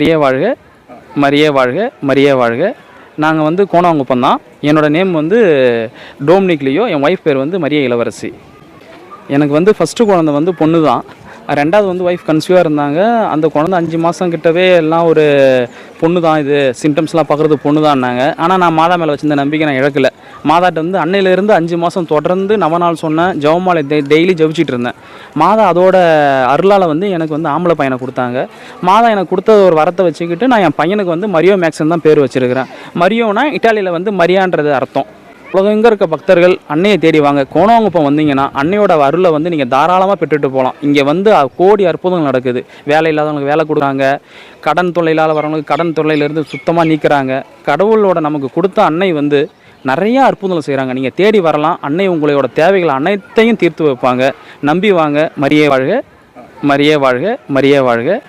மரியே வாழ்க மரியே வாழ்க மரியே வாழ்க. நாங்கள் வந்து கோணாங்குப்பம் தான். என்னோடய நேம் வந்து டோம்னிக்லியோ என் ஒய்ஃப் பேர் வந்து மரிய இளவரசி. எனக்கு வந்து ஃபஸ்ட்டு குழந்தை வந்து பொண்ணு தான். ரெண்டாவது வந்து ஒய்ஃப் கன்சியூவாக இருந்தாங்க. அந்த குழந்தை அஞ்சு மாதம் கிட்டவே எல்லாம் ஒரு பொண்ணு தான் இது. சிம்டம்ஸ்லாம் பார்க்குறது பொண்ணு தான்னாங்க ஆனால் நான் மாதா மேலே வச்சிருந்த நம்பிக்கை நான் இழக்கல. மாதாட்ட வந்து அன்னையிலேருந்து அஞ்சு மாதம் தொடர்ந்து நவநாள் சொன்னேன் ஜவமாலை டெ டெய்லி ஜெபிச்சிட்டு இருந்தேன். மாதா அதோட அருளால் வந்து எனக்கு வந்து ஆம்பளை பையனை கொடுத்தாங்க. மாதா எனக்கு கொடுத்த ஒரு வரத்தை வச்சுக்கிட்டு நான் என் பையனுக்கு வந்து மரியோ மேக்ஸன் தான் பேர் வச்சுருக்கிறேன். மரியோனா இட்டாலியில் வந்து மரியான்றது அர்த்தம். உலகம் இங்கே இருக்க பக்தர்கள் அன்னையை தேடி வாங்க. கோணவங்குப்பம் வந்தீங்கன்னா அன்னையோட அருளை வந்து நீங்கள் தாராளமாக பெற்றுட்டு போகலாம் இங்கே வந்து கோடி அற்புதங்கள் நடக்குது. வேலை இல்லாதவங்களுக்கு வேலை கொடுக்குறாங்க. கடன் தொல்லையில்லாத வரவங்களுக்கு கடன் தொல்லையிலேருந்து சுத்தமாக நீக்கிறாங்க. கடவுளோட நமக்கு கொடுத்த அன்னை வந்து நிறையா அற்புதங்கள் செய்கிறாங்க நீங்கள் தேடி வரலாம். அன்னை உங்களோட தேவைகள் அனைத்தையும் தீர்த்து வைப்பாங்க. நம்பி வாங்க. மரியே வாழ்க. மரியே வாழ்க. மரியே வாழ்க.